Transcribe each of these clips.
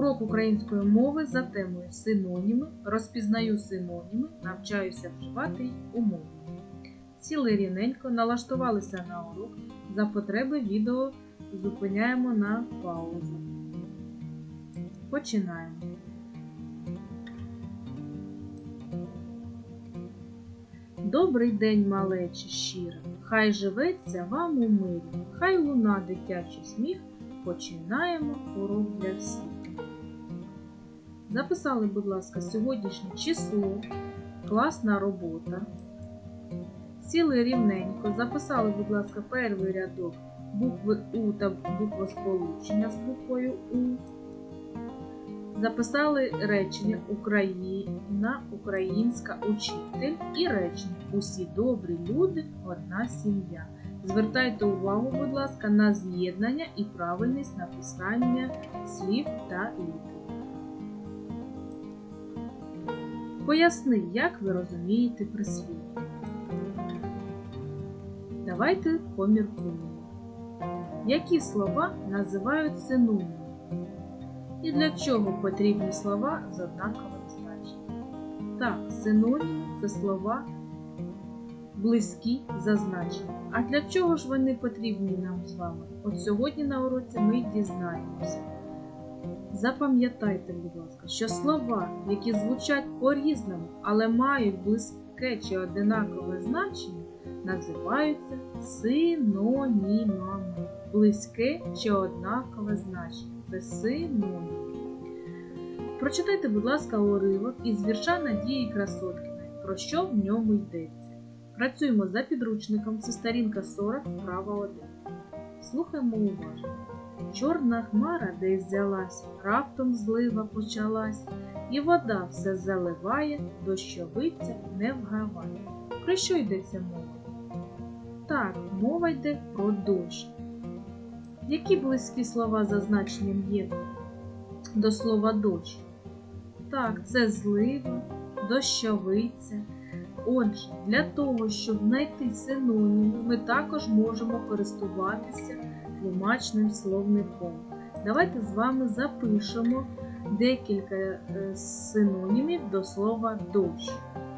Урок української мови за темою синоніми. Розпізнаю синоніми, навчаюся вживати їх у мові. Сіли рівненько, налаштувалися на урок. За потреби відео зупиняємо на паузу. Починаємо. Добрий день, малечі щире, хай живеться вам у мирі, хай луна дитячий сміх, починаємо урок для всіх. Записали, будь ласка, сьогоднішнє число, класна робота. Сіли рівненько, записали, будь ласка, перший рядок букви У та буква сполучення з буквою У. Записали речення Україна, українська учитель і речення Усі добрі люди, одна сім'я. Звертайте увагу, будь ласка, на з'єднання і правильність написання слів та літер. Поясни, як ви розумієте прислів'я. Давайте поміркуємо. Які слова називають синонімами? І для чого потрібні слова з однаковим значенням? Так, синоніми це слова близькі за значенням. А для чого ж вони потрібні нам з вами? От сьогодні на уроці ми дізнаємося. Запам'ятайте, будь ласка, що слова, які звучать по-різному, але мають близьке чи одинакове значення, називаються синонімами. Близьке чи однакове значення. Це синонім. Прочитайте, будь ласка, уривок із вірша Надії Красоткіної, про що в ньому йдеться. Працюємо за підручником, це сторінка 40, вправа 1. Слухаємо уважно. Чорна хмара десь взялась, раптом злива почалась, і вода все заливає, дощовиця не вгаває. Про що йдеться мова? Так, мова йде про дощ. Які близькі слова за значенням є до слова дощ? Так, це злива, дощовиця. Отже, для того, щоб знайти синоніми, ми також можемо користуватися тлумачним словником. Давайте з вами запишемо декілька е, синонімів до слова дощ.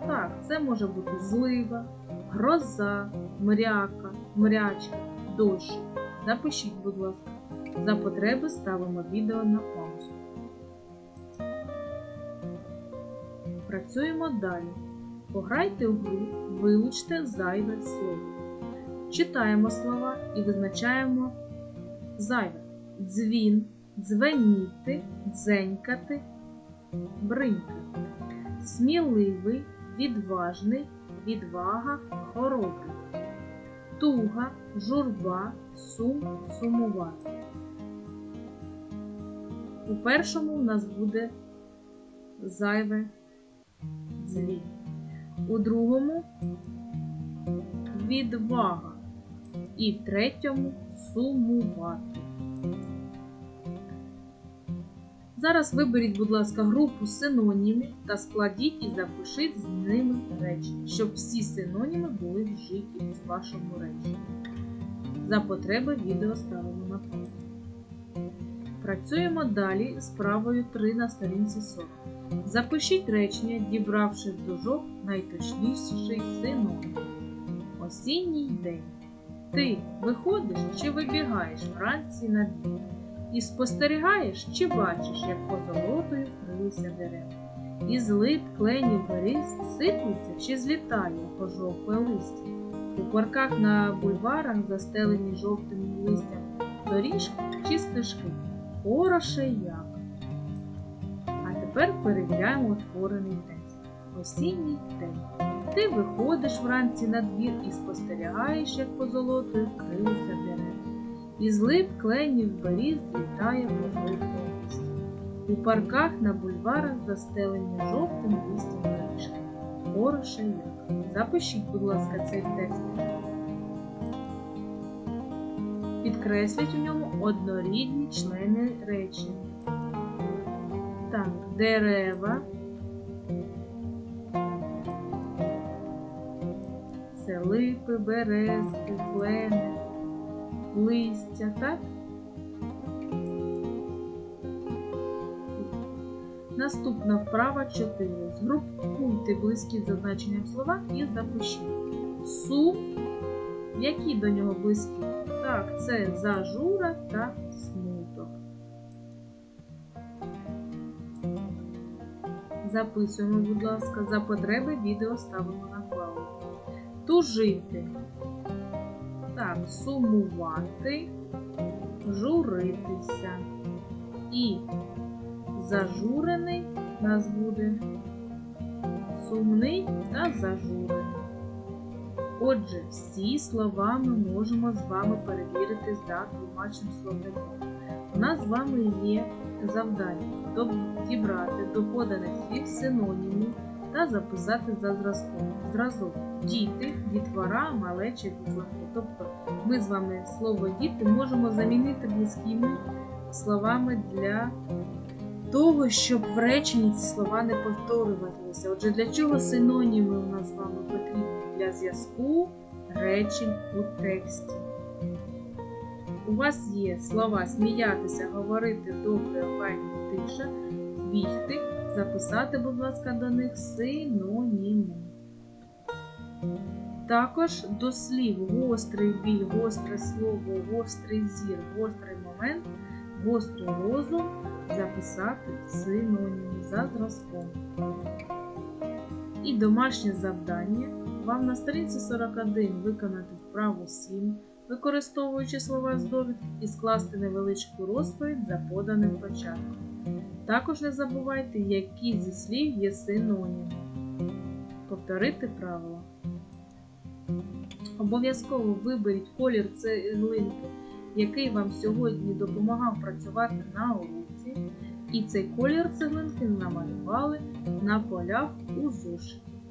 Так, це може бути злива, гроза, мряка, мрячка, дощ. Запишіть, будь ласка. За потреби ставимо відео на паузу. Працюємо далі. Пограйте у гру, вилучте зайве слово. Читаємо слова і визначаємо зайве. Дзвін, дзвеніти, дзенькати, бринькати. Сміливий, відважний, відвага, хоробрий. Туга, журба, сум, сумувати. У першому у нас буде зайве дзвін. У другому відвага. І в третьому сумувати. Зараз виберіть, будь ласка, групу синонімів та складіть і запишіть з ними речення, щоб всі синоніми були вжиті в вашому реченні. За потреби відео ставимо на паузу. Працюємо далі з правою 3 на сторінці 40. Запишіть речення, дібравши з дужок найточніший синонім. Осінній день. Ти виходиш чи вибігаєш вранці на двір? І спостерігаєш чи бачиш, як позолотою вкрилися дерева. Із лип, кленів, беріз сиплеться чи злітає пожовкле листя. У парках на бульварах, застелені жовтим листям, доріжки чи стежки. Хороше як. А тепер перевіряємо утворений текст. Осінній день. Ти виходиш вранці на двір і спостерігаєш, як позолотою вкрилися дерева. Із лип, кленів, беріз злітає пожовкле листя. У парках на бульварах застелені жовтим листям доріжки. Хороше як. Запишіть, будь ласка, цей текст. Підкресліть у ньому однорідні члени речення. Так, дерева. Це липи, березки, клени, листя, так? Наступна вправа 4. Згрупуйте близькі за значенням слова і запишіть. Сум. Які до нього близькі? Так, це зажура та смуток. Записуємо, будь ласка, за потреби відео ставимо на паузу. Тужити. Так, сумувати, журитися. І зажурений у нас буде сумний та зажурений. Отже, всі слова ми можемо з вами перевірити за тлумачним словником. У нас з вами є завдання дібрати до поданих слів синоніми та записати за зразком. Зразок діти, дітвора, малеча, дітлахи. Тобто ми з вами слово діти можемо замінити близькими словами для того, щоб в реченні ці слова не повторювалися. Отже, для чого синоніми у нас з вами потрібні? Для зв'язку речень у тексті. У вас є слова сміятися, говорити добре, файно, тиша, бігти, записати, будь ласка, до них синоніми. Також до слів гострий біль, гостре слово, гострий зір, гострий момент, гострий розум записати синоніми за зразком. І домашнє завдання вам на сторінці 41 виконати вправу 7, використовуючи слова з довідки і скласти невеличку розповідь за поданим початком. Також не забувайте, які зі слів є синоніми. Повторити правила. Обов'язково виберіть колір цеглинки, який вам сьогодні допомагав працювати на уроці. І цей колір цеглинки намалювали на полях у зошиті.